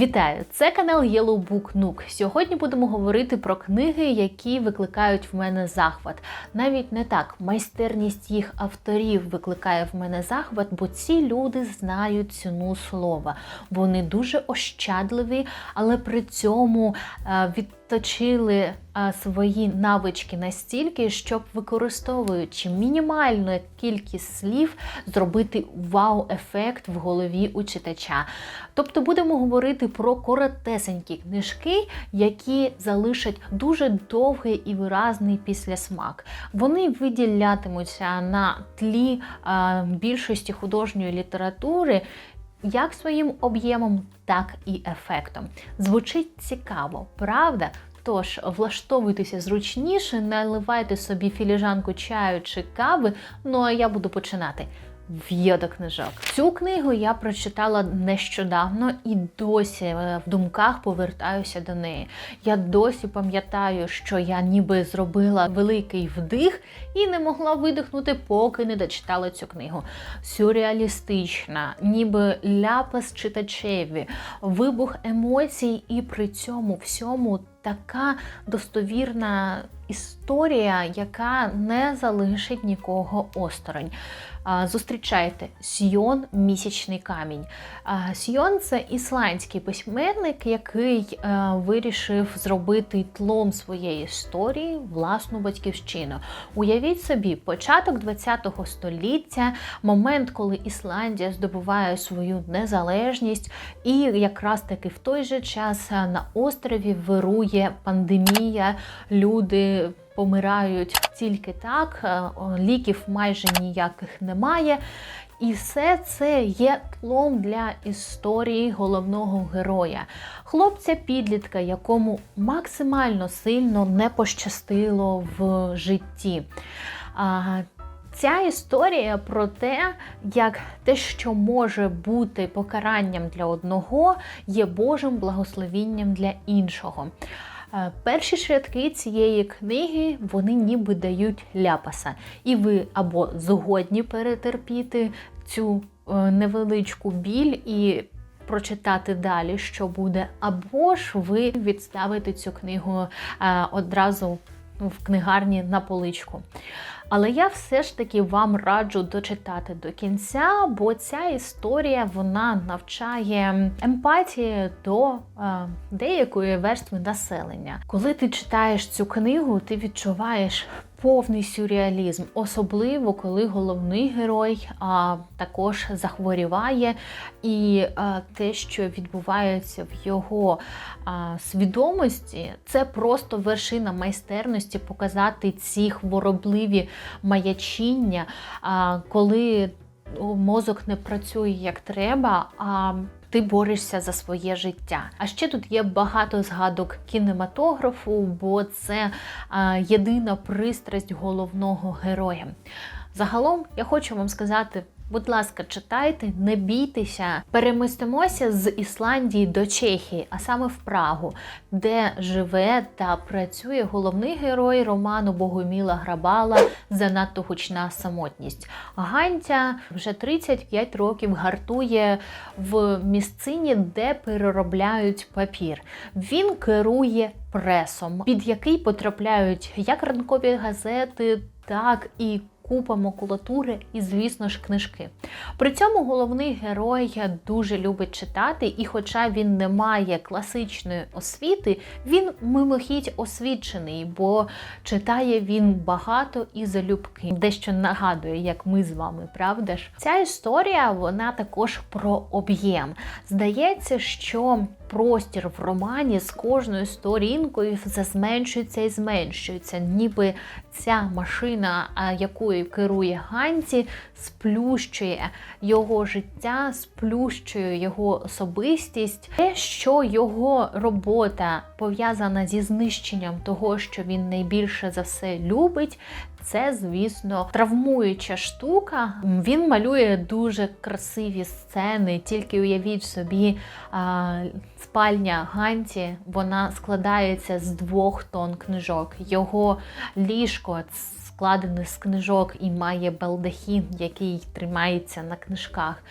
Вітаю! Це канал Yellow Book Nook. Сьогодні будемо говорити про книги, які викликають в мене захват. Навіть не так, майстерність їх авторів викликає в мене захват, бо ці люди знають ціну слова. Вони дуже ощадливі, але при цьому е, відточили е, свої навички настільки, щоб використовуючи мінімальну кількість слів, зробити вау-ефект в голові у читача. Тобто будемо говорити про коротесенькі книжки, які залишать дуже довгий і виразний післясмак. Вони виділятимуться на тлі більшості художньої літератури. Як своїм об'ємом, так і ефектом. Звучить цікаво, правда? Тож влаштовуйтеся зручніше, наливайте собі філіжанку чаю чи кави. Ну а я буду починати. В'є до книжок. Цю книгу я прочитала нещодавно і досі е, в думках повертаюся до неї. Я досі пам'ятаю, що я ніби зробила великий вдих і не могла видихнути, поки не дочитала цю книгу. Сюрреалістична, ніби ляпас читачеві, вибух емоцій, і при цьому всьому така достовірна історія, яка не залишить нікого осторонь. Зустрічайте Сьйон місячний камінь. Сьйон це ісландський письменник, який вирішив зробити тлом своєї історії власну батьківщину. Уявіть собі, початок ХХ століття, момент, коли Ісландія здобуває свою незалежність, і якраз таки в той же час на острові вирує пандемія, люди помирають тільки так, е, ліків майже ніяких немає. І все це є тлом для історії головного героя, хлопця-підлітка, якому максимально сильно не пощастило в житті. Ця історія про те, як те, що може бути покаранням для одного, є Божим благословінням для іншого. Перші шрядки цієї книги вони ніби дають ляпаса, і ви або згодні перетерпіти цю е, невеличку біль і прочитати далі, що буде, або ж ви відставите цю книгу е, одразу в книгарні на поличку. Але я все ж таки вам раджу дочитати до кінця, бо ця історія вона навчає емпатії до е, деякої верстви населення. Коли ти читаєш цю книгу, ти відчуваєш повний сюрреалізм, особливо коли головний герой а, також захворіває, і а, те, що відбувається в його а, свідомості, це просто вершина майстерності показати ці хворобливі маячіння, а, коли мозок не працює як треба. а ти борешся за своє життя. А ще тут є багато згадок кінематографу, бо це єдина пристрасть головного героя. Загалом я хочу вам сказати. Будь ласка, читайте, не бійтеся, перемістимося з Ісландії до Чехії, а саме в Прагу, де живе та працює головний герой роману Богоміла Грабала Занадто гучна самотність. Гантя вже 35 років гартує в місцині, де переробляють папір. Він керує пресом, під який потрапляють як ранкові газети, так і купа макулатури і, звісно ж, книжки. При цьому головний герой дуже любить читати, і, хоча він не має класичної освіти, він мимохідь освічений, бо читає він багато і залюбки. Дещо нагадує, як ми з вами, правда ж? Ця історія вона також про об'єм. Здається, що простір в романі з кожною сторінкою все зменшується і зменшується, ніби ця машина, якою керує Ганці, сплющує його життя, сплющує його особистість, те, що його робота пов'язана зі знищенням того, що він найбільше за все любить. Це, звісно, травмуюча штука. Він малює дуже красиві сцени, тільки уявіть собі, спальня Ганті вона складається з двох тонн книжок. Його ліжко складений з книжок і має балдахін, який тримається на книжках.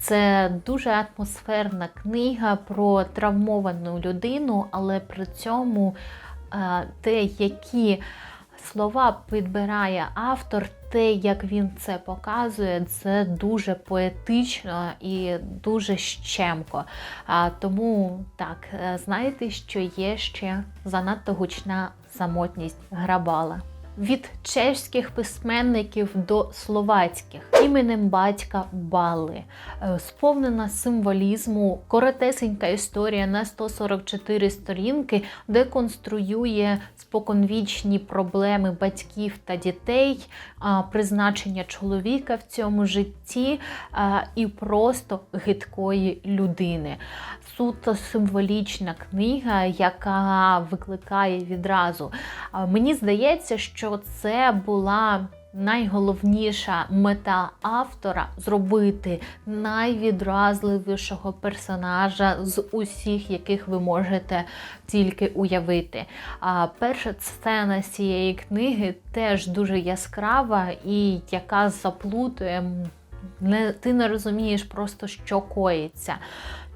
Це дуже атмосферна книга про травмовану людину, але при цьому е, те, які слова підбирає автор, те, як він це показує, це дуже поетично і дуже щемко. А, Тому так, е, знаєте, що є ще занадто гучна самотність грабала. Від чеських письменників до словацьких іменем батька Бали, Е, сповнена символізму, коротесенька історія на 144 сторінки, де конструює споконвічні проблеми батьків та дітей, призначення чоловіка в цьому житті і просто гидкої людини. Суто символічна книга, яка викликає відразу. Мені здається, що це була. Найголовніша мета автора зробити найвідразливішого персонажа з усіх, яких ви можете тільки уявити. А перша сцена цієї книги теж дуже яскрава і яка заплутує. Не, ти не розумієш просто, що коїться.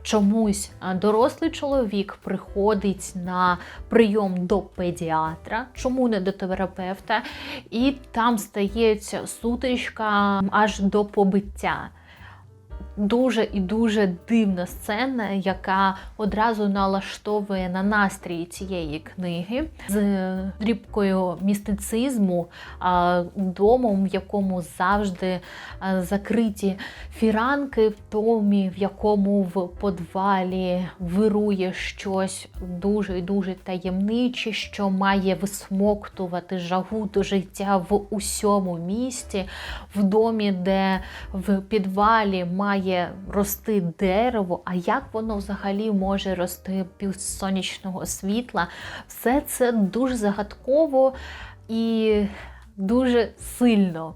Чомусь дорослий чоловік приходить на прийом до педіатра, чому не до терапевта, і там стається сутичка аж до побиття. Дуже і дуже дивна сцена, яка одразу налаштовує на настрій цієї книги. З дрібкою містицизму, домом, в якому завжди закриті фіранки, в домі, в якому в подвалі вирує щось дуже і дуже таємниче, що має висмоктувати жагу до життя в усьому місті, в домі, де в підвалі має рости дерево, а як воно взагалі може рости без сонячного світла. Все це дуже загадково і дуже сильно.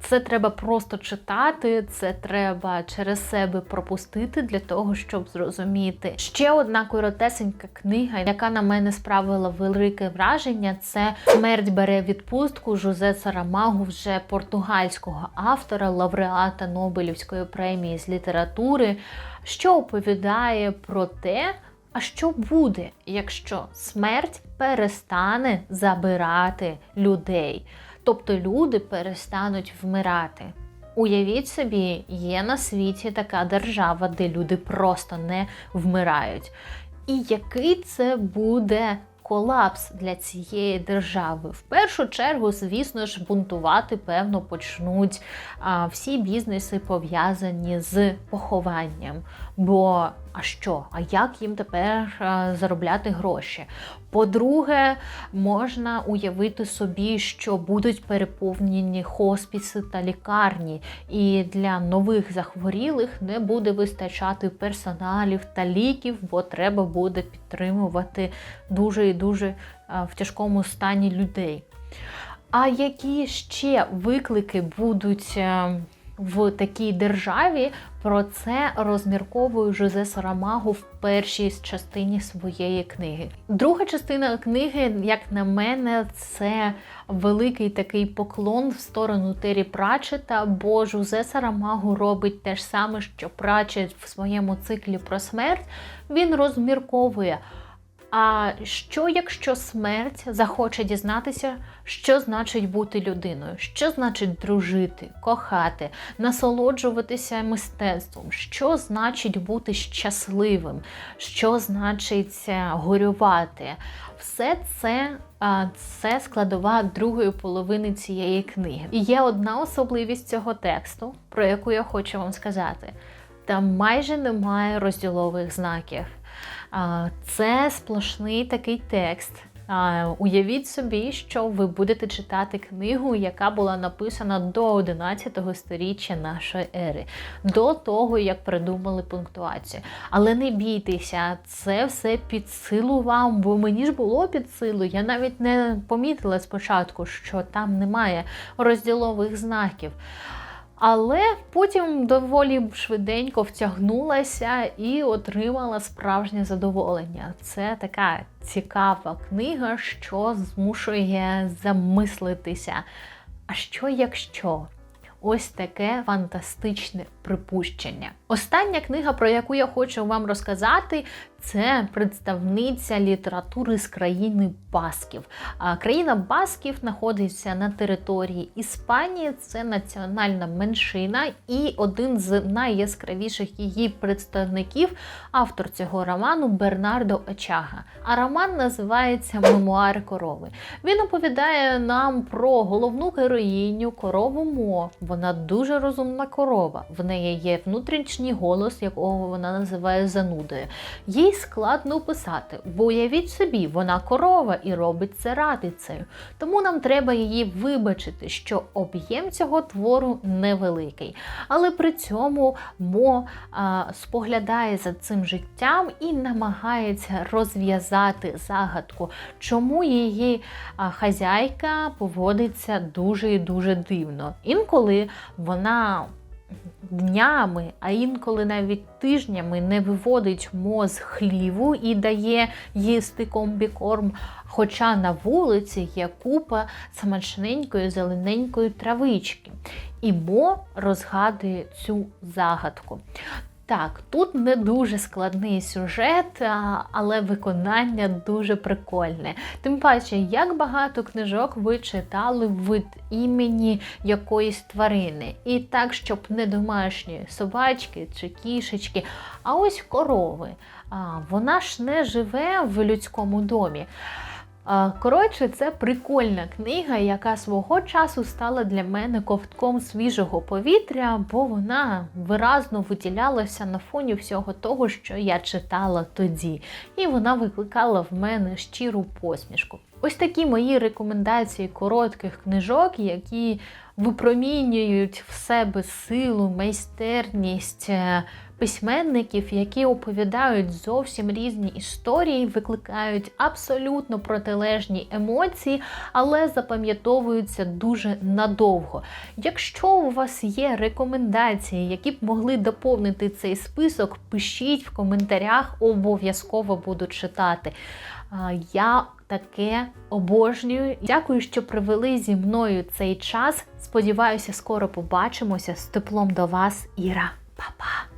Це треба просто читати, це треба через себе пропустити для того, щоб зрозуміти. Ще одна коротесенька книга, яка на мене справила велике враження, це Смерть бере відпустку Жозе Сарамагу, вже португальського автора, лауреата Нобелівської премії з літератури, що оповідає про те, а що буде, якщо смерть перестане забирати людей? Тобто люди перестануть вмирати. Уявіть собі, є на світі така держава, де люди просто не вмирають. І який це буде колапс для цієї держави? В першу чергу, звісно ж, бунтувати, певно, почнуть а, всі бізнеси пов'язані з похованням. Бо а що? А як їм тепер заробляти гроші? По-друге, можна уявити собі, що будуть переповнені хоспіси та лікарні, і для нових захворілих не буде вистачати персоналів та ліків, бо треба буде підтримувати дуже і дуже в тяжкому стані людей. А які ще виклики будуть е, в такій державі? Про це розмірковує Жозе Сарамагу в першій частині своєї книги. Друга частина книги, як на мене, це великий такий поклон в сторону Тері Прачета, бо Жозе Сарамагу робить те ж саме, що Прачет в своєму циклі про смерть. Він розмірковує. А що, якщо смерть захоче дізнатися, що значить бути людиною, що значить дружити, кохати, насолоджуватися мистецтвом, що значить бути щасливим, що значить е, горювати? Все це, це складова другої половини цієї книги. І є одна особливість цього тексту, про яку я хочу вам сказати: там майже немає розділових знаків. Це сплошний такий текст. Уявіть собі, що ви будете читати книгу, яка була написана до 11 сторіччя нашої ери, до того, як придумали пунктуацію. Але не бійтеся, це все під силу вам, бо мені ж було під силу. Я навіть не помітила спочатку, що там немає розділових знаків. Але потім доволі швиденько втягнулася і отримала справжнє задоволення. Це така цікава книга, що змушує замислитися. А що якщо? Ось таке фантастичне припущення. Остання книга, про яку я хочу вам розказати, це представниця літератури з країни Басків. Країна Басків знаходиться на території Іспанії. Це національна меншина, і один з найяскравіших її представників, автор цього роману Бернардо Очага. А роман називається Мемуари корови. Він оповідає нам про головну героїню корову Мо. Вона дуже розумна корова. В неї є внутрішній голос, якого вона називає занудою. Їй складно описати, бо уявіть собі, вона корова і робить це радицею. Тому нам треба її вибачити, що об'єм цього твору невеликий. Але при цьому Мо а, споглядає за цим життям і намагається розв'язати загадку, чому її а, хазяйка поводиться дуже і дуже дивно. Інколи вона днями, а інколи навіть тижнями не виводить моз хліву і дає їсти комбікорм. Хоча на вулиці є купа смачненької зелененької травички. І Мо розгадує цю загадку. Так, тут не дуже складний сюжет, але виконання дуже прикольне. Тим паче, як багато книжок ви читали від імені якоїсь тварини. І так, щоб не домашні собачки чи кішечки, а ось корови. Вона ж не живе в людському домі. Коротше, це прикольна книга, яка свого часу стала для мене ковтком свіжого повітря, бо вона виразно виділялася на фоні всього того, що я читала тоді. І вона викликала в мене щиру посмішку. Ось такі мої рекомендації коротких книжок, які випромінюють в себе силу, майстерність е, письменників, які оповідають зовсім різні історії, викликають абсолютно протилежні емоції, але запам'ятовуються дуже надовго. Якщо у вас є рекомендації, які б могли доповнити цей список, пишіть в коментарях, обов'язково буду читати. Я таке обожнюю. Дякую, що провели зі мною цей час. Сподіваюся, скоро побачимося з теплом до вас, Іра. Па-па!